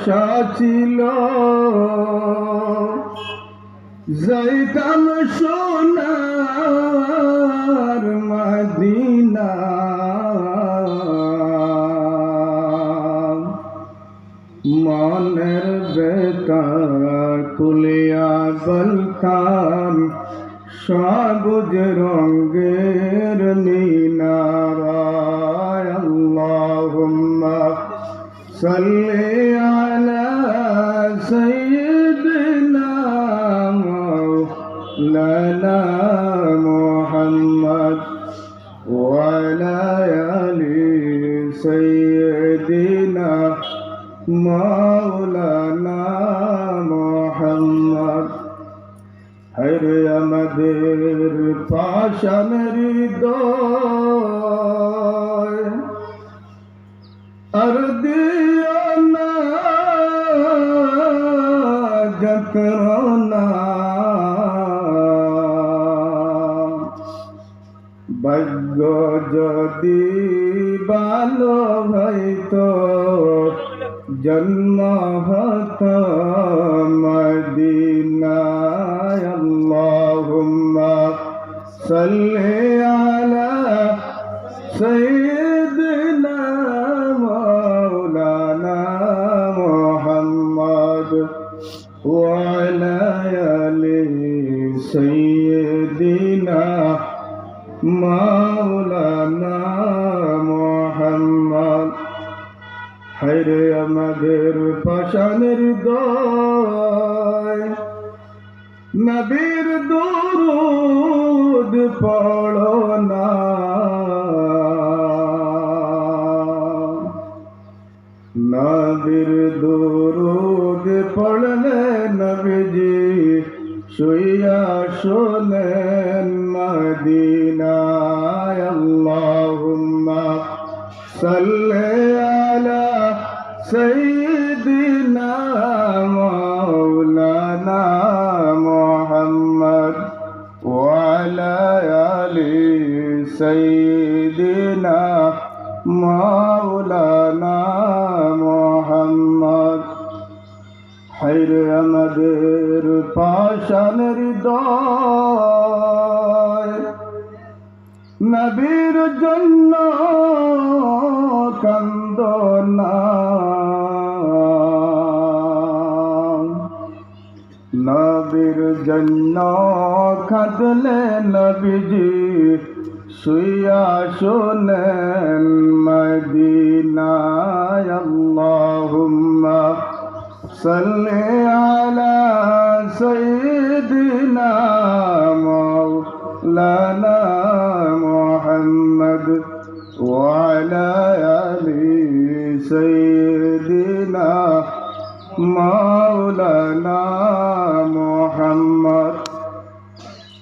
আশা ছিল। যাইতাম সোনার মদিনা। মনের বেতা তুলিয়া বলতাম সবুজ রঙ্গের মিনারায় আল্লাহুম্মা সাল্লি سيدنا مولانا محمد হরে আমাদের পাশানের হৃদয় আর দিও না যন্ত্রণা ভাগ্য যদি ভালো হইতো جنة مدينة يا اللهم صل على سيدنا مولانا محمد وعلى آله سيدنا مولانا হায়রে আমাদের পাশানের দয় নবীর দরুদ পড়ো না নবীর দরুদ পড়লে নবীজি শুইয়া শোনেন মদিনায়, আল্লাহুম্মা সাল্লি সৈদিনা মৌলানা মোহাম্মদ ওয়ালি সৈদিনা মৌলানা মোহাম্মদ হাইরে আমাদের পাশানের দয় নবীর জন্য কান্দনা খাদলে নবীজি শুয়া শোনেন মদিনায় আল্লাহুম্মা সাল্লি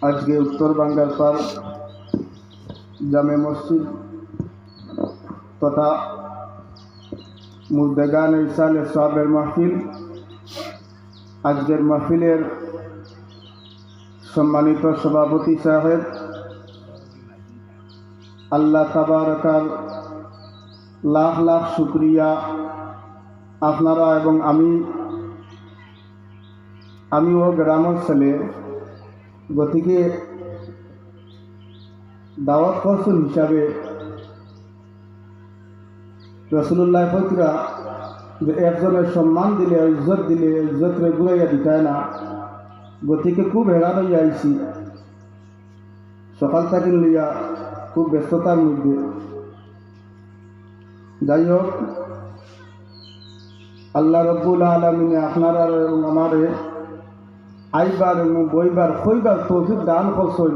আজকে উত্তর বাংলার পার জামে মসজিদ তথা মুর্দেগান ইসালে সাহেবের মাহফিল। আজকের মাহফিলের সম্মানিত সভাপতি সাহেব আল্লাহ তাবারকার লাখ লাখ শুক্রিয়া। আপনারা এবং আমি, আমিও গ্রামের ছেলে গতিকে দাওয়াত করছেন হিসাবে রসুল্লাহ ফকরা যে একজনের সম্মান দিলে, ইজ্জত দিলে, ইজ্জতরে ঘুরাইয়া দিতায় না, গতিকে খুব হেরান হইয়া আইছি। সকাল থেকে লইয়া খুব ব্যস্ততার মধ্যে। যাই হোক, আল্লাহ রব্বুল আলমিনে আপনারা এবং আমারে আইবার এবং বইবার খইবার তৌফিক দান করছই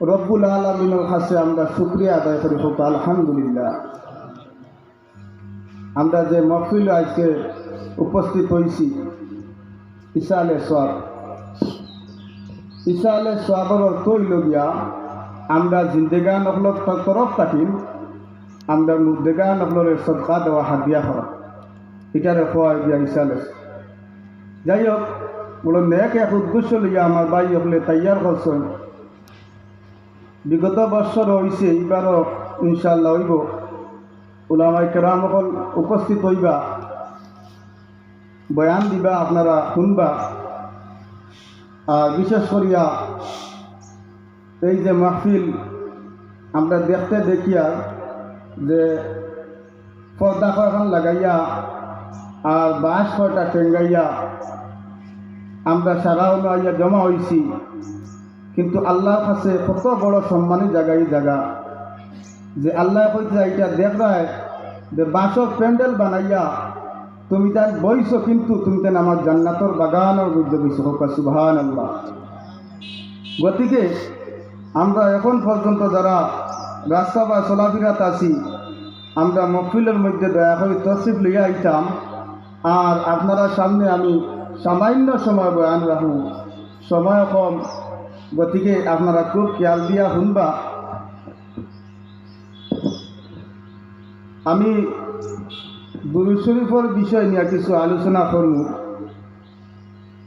রব্বুল আলমিনের কাছে আমরা শুক্রিয়া আদায় করি, হোক আলহামদুলিল্লাহ। আমরা যে মহফিল আজকে উপস্থিত হয়েছি ঈসা আলে সব ঈসা আলে সবর অর্থ আমরা জিন্দেগা নকলত তরফ থাকিম আমরা মুর্দেগা নকলের সদকা দেওয়া হাদিয়া করা। এটারে খোয়া গিয়া ঈসা আলে যাই হোক বলো, নেক এক উদ্দেশ্য লইয়া আমার ভাই হলে তৈয়ার করছেন। বিগত বছর হয়েছে এইবারও ইনশাল্লাহ হইব। ওলামাই কেরাম অকল উপস্থিত হইবা, বয়ান দিবা, আপনারা শুনবা। আর বিশেষ করিয়া এই যে মাহফিল আমরা দেখতে দেখিয়া যে পর্দা কয়খান লাগাইয়া আর বাঁশ কয়টা টেঙ্গাইয়া আমরা সারা আইয়া জমা হয়েছি কিন্তু আল্লাহর কাছে কত বড় সম্মানী জায়গা এই জায়গা। যে আল্লাহ কইতে এটা দেখ রায় যে বাঁশর প্যান্ডেল বানাইয়া তুমি তার বইছো কিন্তু তুমি তেন আমার জান্নাতর বাগানের মধ্যে বইছো। হোক সুভান আল্লাহ গতিকে আমরা এখন পর্যন্ত যারা রাস্তা বা চলাফিরাত আছি, আমরা মফিলের মধ্যে দয়া করে তসিফ লইয়া আইতাম। আর আপনারা সামনে আমি সামান্য সময় বয়ান রাখুন সময় কম। গতিকে আপনারা খুব খেয়াল দিয়া শুনবা। আমি গুরু শরীফের বিষয় নিয়ে কিছু আলোচনা করব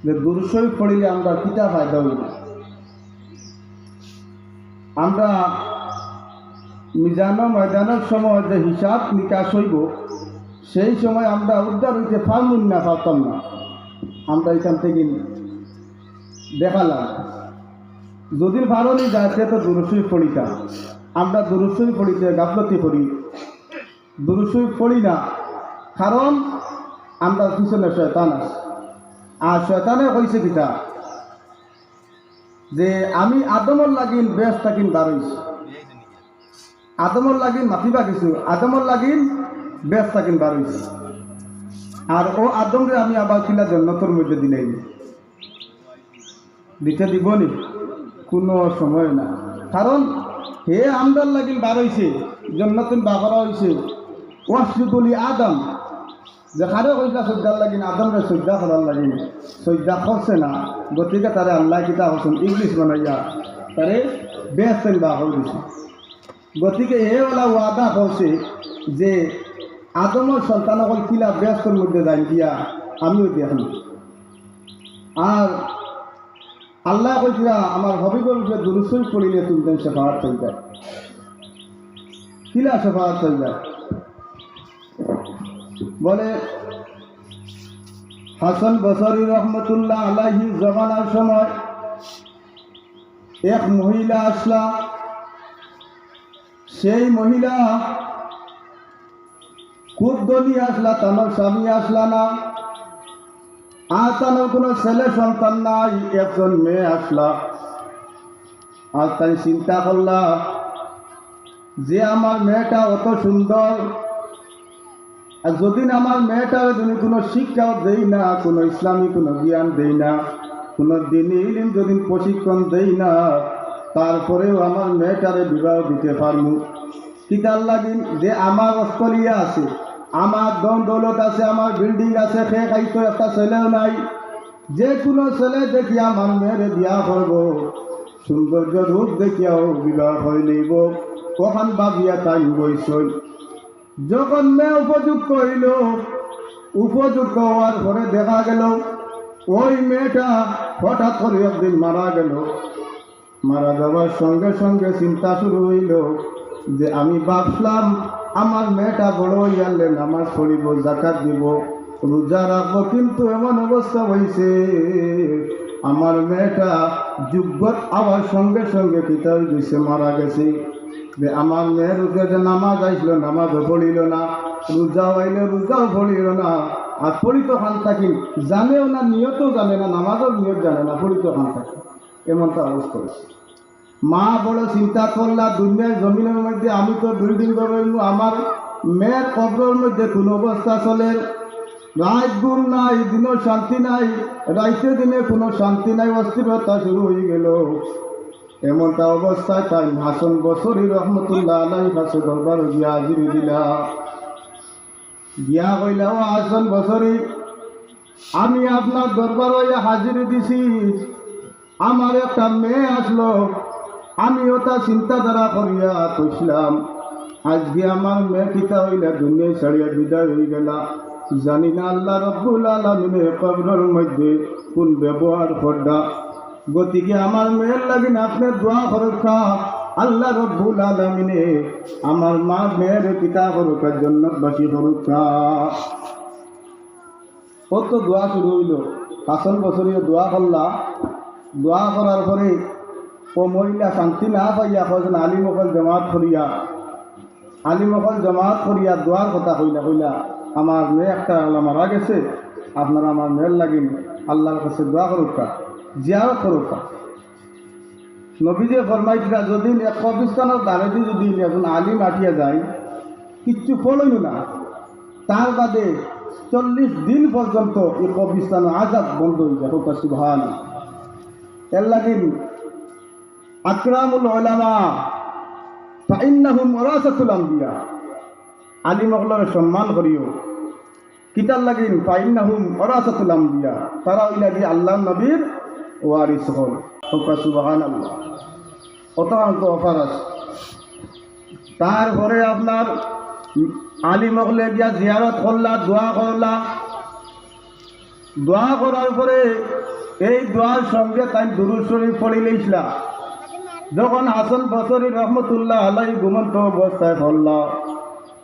যে গুরু শরীফ পড়িলে আমরা কিতা ফায়দা হইব আমরা মিজানো ময়দানের সময় যে হিসাব নিকাশ হইব, সেই সময় আমরা উদ্ধার হইতে পারমুন না পারতাম না। আমরা এখান থেকে দেখালাম। যদি ভারণি যায়, সে তো দুরুসুই পড়িতা আমরা দুরুসুই পড়িতে গাফলতি করি দুরুসুই পড়ি না, কারণ আমরা পিছনে শয়তান আছে। আর শয়তানে কইছে কিতা? যে আমি আদমর লাগিন বেশ থাকিন বারইছি। আদমর লাগিন মাতিবা কিছু, আদমর লাগিন বেশ থাকিন বারইছি। আর ও আদমরে আমি আবার কিনা জন্নতর মধ্যে দিলাই দিতে দিবনি? কোনো সময় না। কারণ হে আমদার লাগিল বার হয়েছে জন্নতুন বাগরা হয়েছে ওয়াসুদুলি আদম। যেখানে কইসা শ্রদ্ধা লাগিন আদমরে শ্রদ্ধা করার লাগিন শ্রদ্ধা করছে না। গতিকে তারে আল্লাহ কিতা হচ্ছেন ইংলিশ বানাইয়া। তারে বেশ তেল বা হয়ে দিছে গতিকে হে ওলা ওয়াদা করছে যে আদমের সন্তান অকল কিলা ব্যস্তের মধ্যে যাই দিয়া আমিও দেখি আর আল্লাহ কইছিলা আমার হবিগর যে দুরুসই পড়িলে তুমি সেফাহাত হয়ে যায় কিলা সেফাহাত হয়ে যায় বলে, হাসান বসরি রহমতুল্লাহ আলাহি জমানার সময় এক মহিলা আসলা। সেই মহিলা খুব দলি আসলা তানোর স্বামী আসলা না? আর তানোর কোনো ছেলে সন্তান নাই, একজন মেয়ে আসলা। আর তাই চিন্তা করলা, যে আমার মেয়েটা অত সুন্দর, আর যদি আমার মেয়েটার যদি কোনো শিক্ষাও দেই না, কোনো ইসলামী কোনো জ্ঞান দেই না, কোনো দিনই ইলিম যদি প্রশিক্ষণ দেই না, তারপরেও আমার মেয়েটারে বিবাহ দিতে পারব কিতার লাগিন যে আমার অস্ট্রেলিয়া আছে আমার দম দৌলত আছে, আমার বিল্ডিং আছে, সে খাইতো একটা ছেলেও নাই। যে কোনো ছেলে দেখিয়া মেয়েরে বিয়া করব সৌন্দর্য রূপ দেখিয়াও বিবাহ হয়ে নিব। কখন ভাবিয়া তাই বইসই যখন মেয়ে উপযুক্ত হইল। উপযুক্ত হওয়ার পরে দেখা গেল, ওই মেয়েটা হঠাৎ করে একদিন মারা গেল। মারা যাওয়ার সঙ্গে সঙ্গে চিন্তা শুরু হইল যে আমি ভাবলাম আমার মেয়েটা বড় হইয়ালে নামাজ পড়িব জাকাত দিব, রোজা রাখব, কিন্তু এমন অবস্থা হয়েছে আমার মেয়েটা যুগত আবার সঙ্গে সঙ্গে পিতা গেছে মারা গেছে। যে আমার মেয়ের উপরে যে নামাজ আইসলো, নামাজও পড়িল না, রোজাও আইলে, রোজাও পড়িল না, আর পড়িত খান থাকি জানেও না, নিয়তও জানে না, নামাজও নিয়ত জানে না, পড়িত খান থাকি এমনটা অবস্থা হয়েছে মা বড় চিন্তা করলা, দুনিয়ার জমিনের মধ্যে আমি তো দুই বিল্ডিং করব আমার মেয়ের কবরের মধ্যে কোনো অবস্থা চলে রাত গুণ নাই, দিনও শান্তি নাই, রাইতে দিনে কোনো শান্তি নাই, অস্থিরতা শুরু হয়ে গেল। এমনটা অবস্থায় তাই হাসন বছরই রহমতুল্লাহ আলাই কাছে দরবার গিয়া হাজিরি দিলা। গিয়া কইলা, ও হাসন বছরই, আমি আপনার দরবার হইয়া হাজিরি দিছি। আমার একটা মেয়ে আসলো আমি ওটা চিন্তাধারা করিয়া কইছিলাম, আজকে আমার মেয়ে পিতা হইলা দুনিয়ায় ছাড়িয়া বিদায় হয়ে গেলা। জানি না আল্লাহ রব্বুল আলমিনে কবরের মধ্যে কোন ব্যবহার করডা। গতিকে আমার মেয়ের লাগিন আপনি দোয়া করুকা আল্লাহ রব্বুল আলমিনে আমার মা মেয়ের পিতা করুকার জন্য বাসি করুকা কত দোয়া শুরু হইল। পাঁচন বছরীয় দোয়া করলা। দোয়া করার পরে ও মহিলা শান্তি না পাইয়া কয়েকজন আলিমকল জমাত করিয়া আলিমকল জমাত করিয়া দোয়ার কথা কইলা কইলা আমার মেয়ে একটা আল্লাহ মারা গেছে আপনারা আমার মেয়ের লাগিন আল্লাহর কাছে দোয়া করুকা জিয়ারত করুকা নবীজে ফরমাইছিলা যদি কবিস্তানের দ্বারেদি যদি এখন আলিম আটিয়া যায়, কিচ্ছু ফলইল না। তার বাদে চল্লিশ দিন পর্যন্ত এই কবিস্তান আজাদ বন্ধ হয়ে যায়। হোক সুভান এর লাগিন আকরামুল ওলামা ফাইন্নাহুম ওরাসাতুল আম্বিয়া। আলিম অকলের সম্মান করিও। কিতার লাগিন, ফাইন্নাহুম ওরাসাতুল আম্বিয়া। তারা ওইলা দিয়ে আল্লাহ নবীর ওয়ারিস হল। হোক সুবাহান আল্লাহ অত অফার তারপরে আপনার আলী মগলে গিয়া জিয়ারত করলা, দোয়া করলা। দোয়া করার পরে এই দোয়ার সঙ্গে তাই দুরুদ শরীফ পড়ি লইছিলা যখন হাসান বছরী রহমতুল্লাহ আলাই ঘুমন্ত অবস্থায় পড়লা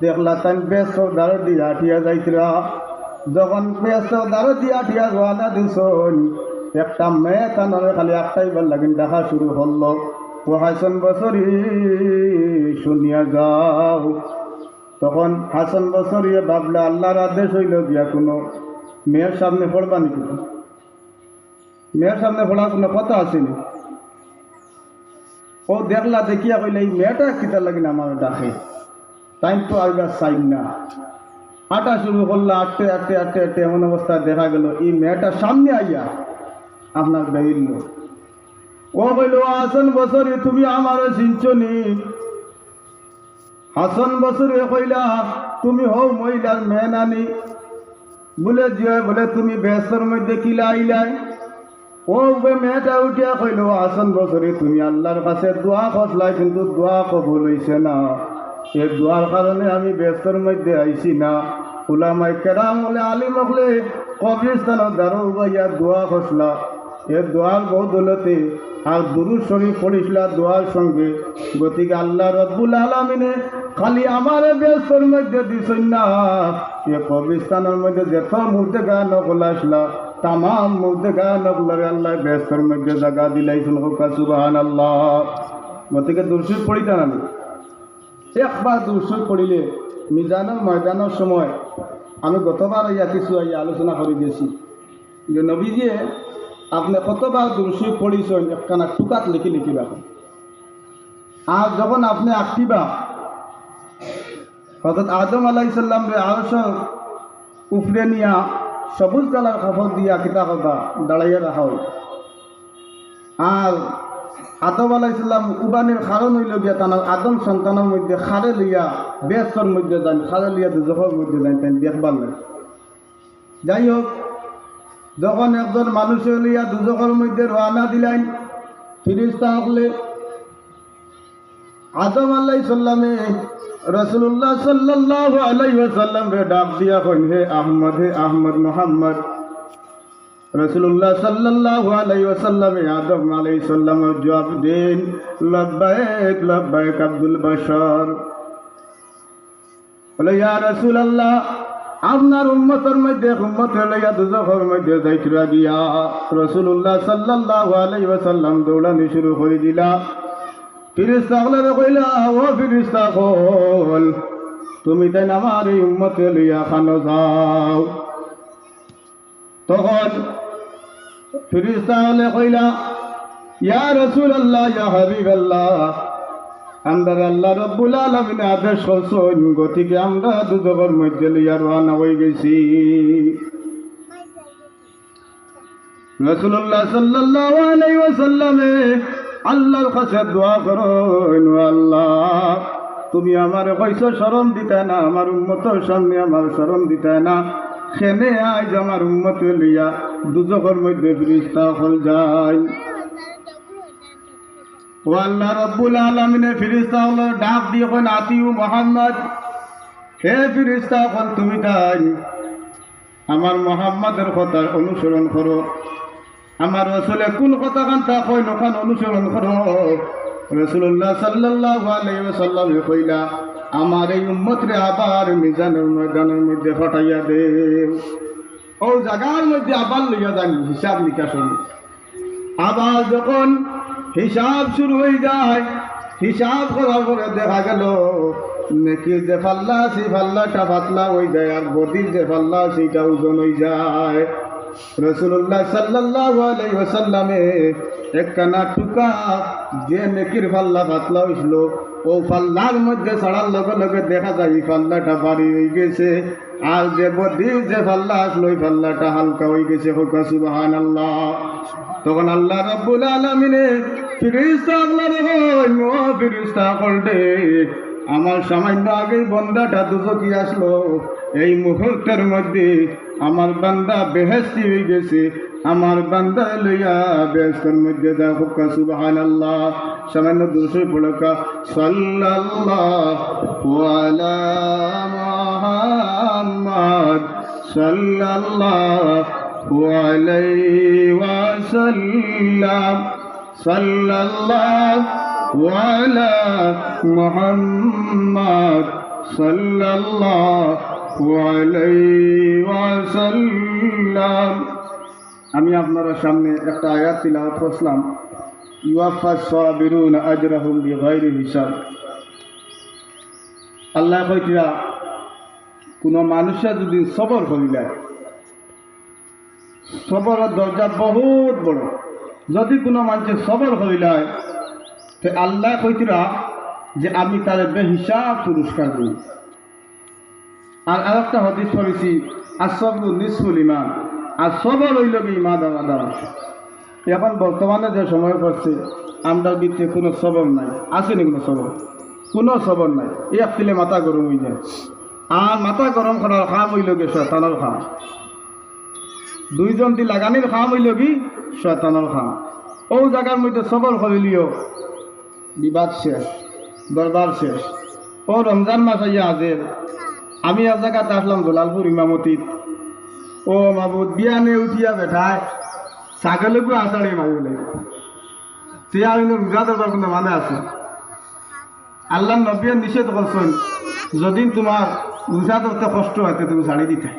দেখলা তাই ব্যস্ত দাঁড়ো দিয়ে আঠিয়া যাইছিলা যখন ব্যস্ত দাঁড়ো দিয়ে আঠিয়া রওনা দিছন, একটা মেয়ে কানরে খালি একটাই বার লাগিন দেখা শুরু হল। ও হাসান বছরী শুনিয়া যাও। তখন হাসান বছরিয়ে ভাবলে, আল্লাহর আদেশ হইল গিয়া কোনো মেয়ের সামনে পড়বা নাকি? মেয়ের সামনে পড়ার কোনো কথা আসেনি ও দেখলা দেখিয়া কইলে, এই মেয়েটা কিতা লাগিনা আমার ডাকে? টাইম তো আইবার চাই না। আটা শুরু করল, আটটে আটটে আটটে আটটে, এমন অবস্থায় দেখা গেল, এই মেয়েটা সামনে আইয়া আপনার বেরিল ও কইল হাসান বছরে তুমি আমার চিনছনি? হাসান বছরে কইলা, তুমি হও মহিলার মেয়ে নানি। বলে, যে বলে তুমি ব্যস্তর মধ্যে কিলা আইলাই? ও মেয়েটা উঠিয়া কইল হাসান বছরে তুমি আল্লাহর কাছে দোয়া খসলাই, কিন্তু দোয়া কবুল হইছে না। এই দোয়ার কারণে আমি ব্যস্তর মধ্যে আইছি না। উলামাই কেরাম হলে আলিম হলে কবরিস্তানত দারো উবাইয়া দোয়া খসলা। এ দোয়ার বৌদলতে আর দুরু শরীফ পড়িসলা দোয়ার সঙ্গে। গতিকে আল্লাহ রব্বুল আলমিনে খালি আমার ব্যস্তর মধ্যে দিছই না। এ কবরিস্তানের মধ্যে যেত মুহূর্তে গান তামাম আল্লাহ ব্যস্তর মধ্যে জায়গা দিলাইছেন সুবাহান আল্লাহ গতিকে দুরসুর পড়িতা না একবার দুরসুর পড়িলে মিজানের ময়দানের সময় আমি গতবার ইয়া কিছু ইয়া আলোচনা করে দিয়েছি। যে নবীজিয়ে আপনি কতবার দুরসুই পড়িছেন, একখানা টুকাত লিখি লিখিবা। আর যখন আপনি আঁকিবা হজরত আদম আলাইসাল্লাম রে উপরে নিয়া সবুজ কালার কাপড় দিয়া কিতা করবা দাঁড়াইয়া রাখা হয় আর আদম আলাইসাল্লাম উবানের কারণ হইল গিয়া তার আদম সন্তানের মধ্যে খারে লইয়া ব্যস্তর মধ্যে যান খারে লইয়া দুজখের মধ্যে যান তাই দেখবার নাই। যাই হোক যখন একজন মানুষে লইয়া দুজখের মধ্যে রওনা দিলেন ফিরিস্তা হকলে আদম আল্লাহ সাল্লামে রসুল্লাহ সাল্লাহ আলাই সাল্লাম রে ডাক দিয়া কইন হে আহমদ হে আহমদ মোহাম্মদ। রসুল্লাহ সাল্লাহ আলাই সাল্লামে আদম আলাই সাল্লামের জবাব দিন লব্বাইক লব্বাইক আব্দুল বাশার। বলে, ইয়া রসুল আল্লাহ আপনার উম্মতের মধ্যে, উম্মত লইয়া দুজখের মধ্যে যাইতরা গিয়া রসুল্লাহ সাল্লাহ আলাই সাল্লাম দৌড়ানি শুরু করে দিলা। ফিরিস্তা হলে কইলা, ও ফিরিস্তা কল, তুমি তাই আমার এই উম্মতে লইয়া খানো যাও? তখন ফিরিস্তা হলে কইলা, ইয়া রসুল আল্লাহ ইয়া হাবিব আল্লাহ আমরা আল্লাহ রব্বুল আলমিন আদেশ করছেন গতিকে আমরা দুজগর মধ্যে লইয়া রওনা হয়ে গেছি। রসুল্লাহ সাল্লাহ আলাই ওসাল্লামে আল্লাহর কাছে দোয়া করো আল্লাহ। তুমি আমার কইস স্মরণ দিতে না, আমার উন্মতর সামনে আমার স্মরণ দিতে না। সেনে আজ আমার উন্মত লইয়া দুজকের মধ্যে ফিরিস্তা হল যায়। ও আল্লাহ রব্বুল আলমিনে ফিরিস্তা হল, ডাক দিয়ে কোন, আতিউ মোহাম্মদ। হে ফিরিস্তা হল তুমি তাই। আমার মোহাম্মদের কথা অনুসরণ করো। আমার রসুলে কোন কথা কান্তা কই নখান অনুসরণ করো। রসুল্লাহ সাল্লাহ আলাইসাল্লাম কইলা, আমার এই উম্মতরে আবার মিজানের ময়দানের মধ্যে হটাইয়া দে। ও জায়গার মধ্যে আবার লইয়া যান, হিসাব নিকাশ আবার যখন হিসাব শুরু হয়ে যায়, হিসাব করার পরে দেখা গেল, নেকির যে ফাল্লা, সেই ফাল্লাটা পাতলা হয়ে যায় আর বদির যে ফাল্লা, সেইটা ওজন হয়ে যায়। রসুল্লাহ সাল্লাহ আলাইসাল্লামে একখানা টুকা যে নেকির ফাল্লা পাতলা হয়েছিল ও ফাল্লার মধ্যে ছাড়ার লগে লগে দেখা যায় এই ফাল্লাটা বাড়ি হয়ে গেছে। আর যে বদির যে ফাল্লা আসলো ওই ফাল্লাটা হালকা হয়ে গেছে। হোকা সুবাহান আল্লাহ তখন আল্লাহ রব্বুল আলমিনে ফিরিস্তা আল্লাহ ফিরিস্তা করলে আমার সামান্য আগে বন্দাটা দুজকি আসলো। এই মুহূর্তের মধ্যে আমার বান্দা বেহেস্তি হয়ে গেছে, আমার বান্দা লইয়া বেহেস্তের মধ্যে যা হুক্কা সুবাহান আল্লাহ সামান্য দুশো পড়কা সাল্লাল্লাহু আলা মুহাম্মদ, সাল্লাল্লাহু ওয়াসাল্লাম, সাল্লাল্লাহু আলা মুহাম্মদ, সাল্লাল্লাহু আলাইহি ওয়াসাল্লাম আমি আপনারা সামনে একটা আয়াত তিলাওয়াত করলাম ইউয়াফা সাবিরুন আজরাহুম বিগাইরি হিসাব। আল্লাহ কইরা কোনো মানুষে যদি সবর করিলে সবরের দরজা বহুত বড়। যদি কোনো মানুষের সবর করিলায় তো আল্লাহ কইতরা যে আমি তার বেহিসাব পুরস্কার দিই আর আর আরেকটা হদিস পড়েছি আর সব নিসফুল ইমান আর সবর হইল কি ইমা দাদা দাদা এখন বর্তমানে যে সময় পড়ছে, আমরা ভিতরে কোনো সবর নাই, আসেনি কোনো সবর। কোনো সবর নাই, এই আপতিলে মাথা গরম হয়ে যায়। আর মাথা গরম করার খাম হইল কি শয়তানোর খাম। দুইজন দি লাগানির খাম হইল কি শয়তানোর খাম। ও জায়গার মধ্যে সবর করিলিও বিবাদ শেষ, দরবার শেষ। ও রমজান মাস আইয়া আজের আমি এক জায়গাতে আসলাম গোলালপুর ইমামতিত। ও মাবুদ বিয়ানে উঠিয়া বেঠায় ছাগলকো আষাঢ়ি মারিব লাগিব তিয়া কিন্তু রোজা দরবার কোনো মানে আছে। আল্লাহ নবীয়ে নিষেধ করছেন যদি তোমার রোজা ধরতে কষ্ট হয়তো তুমি ছাড়ি দিতে।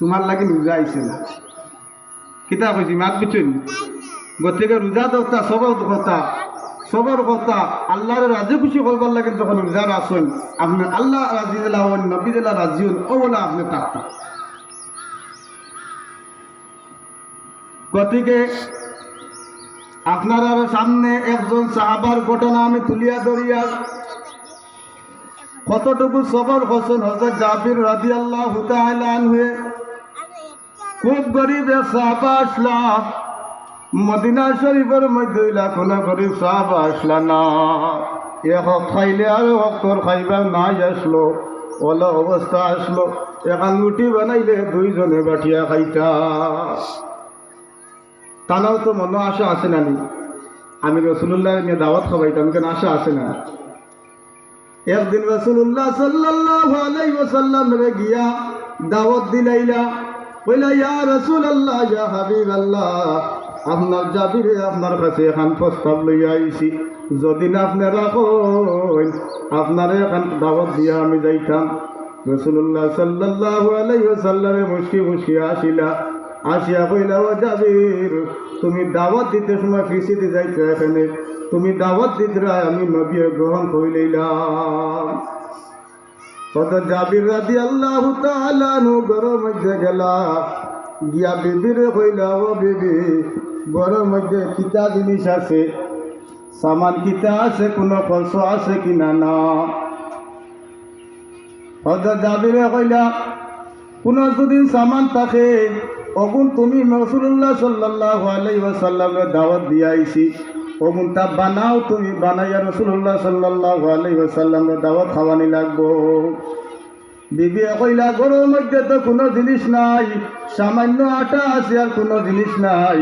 তোমার লাগি রোজা আইছে না। কিতা কইছি মাত বুঝছেন গতিকে রোজা ধরতা সবর কথা সবর কথা আল্লাহর রাজি খুশি করবার লাগে যখন রোজা আসেন আপনি আল্লাহ রাজি দিলা হন, নবী দিলা রাজি হন, ও বলে আপনি তাকতা গতিকে আপনার সামনে একজন সাহাবার ঘটনা আমি তুলিয়া ধরিয়া কতটুকু সবর হোসেন হজরত জাবির রাজি আল্লাহ হয়ে খুব গরিব সাহাবা আসলাম। মদিনা শরীফের মধ্যে কোনো গরিব সাহাবা আসলা না। এ এক খাইলে আর অক্তর খাইবা নাই আসলো, ওলা অবস্থা আসলো। এখন রুটি বানাইলে দুইজনে বাটিয়া খাইতা। তানাও তো মনে আশা আছে না নি? আমি রসুল্লাহ নিয়ে দাওয়াত খাবাইতাম কেন আশা আছে না? একদিন রসুল্লাহ সাল্লাল্লাহু আলাইহি ওয়াসাল্লাম রে গিয়া দাওয়াত দিলাইলা, কইলা, ইয়া রসুল রাসূলুল্লাহ, ইয়া হাবিবাল্লাহ আপনার জাবিরে আপনার কাছে এখন প্রস্তাব লইয়া আইছি। যদি না আপনি রাখেন আপনারে এখন দাওয়াত দিয়া আমি যাইতাম। রসুল্লাহ সাল্লাল্লাহু আলাইহি ওয়াসাল্লামে মুশকি মুশকি আসিলা। আসিয়া কইলা, ও জাবির, তুমি দাওয়াত দিতে সময় ফিসিতে যাইছো এখানে। তুমি দাওয়াত দিতে আমি নবী গ্রহণ করে লইলাম। কত জাবির রাদি আল্লাহ তালানু গরম গেলা। গিয়া বিবিরে কইলা, ও বিবি গরম মধ্যে কিতা জিনিস আছে? সামান কিতা আছে, কোনো খরচ আছে কিনা না? কত জাবিরে কইলা, কোনো যদি সামান থাকে অগুন তুমি রসুল্লাহ সাল্লাহ আলাই ওয়াসাল্লামের দাওয়াত দিয়াইছি। ও মুন্তা বানাও তুমি, বানাইয়া রসুল্লাহ সাল্লাহ আলাই সাল্লাম দাওয়াত খাওয়ানি লাগবো। বিবি কইলা গরুর মধ্যে তো কোনো জিনিস নাই, সামান্য আটা আছে আর কোনো জিনিস নাই।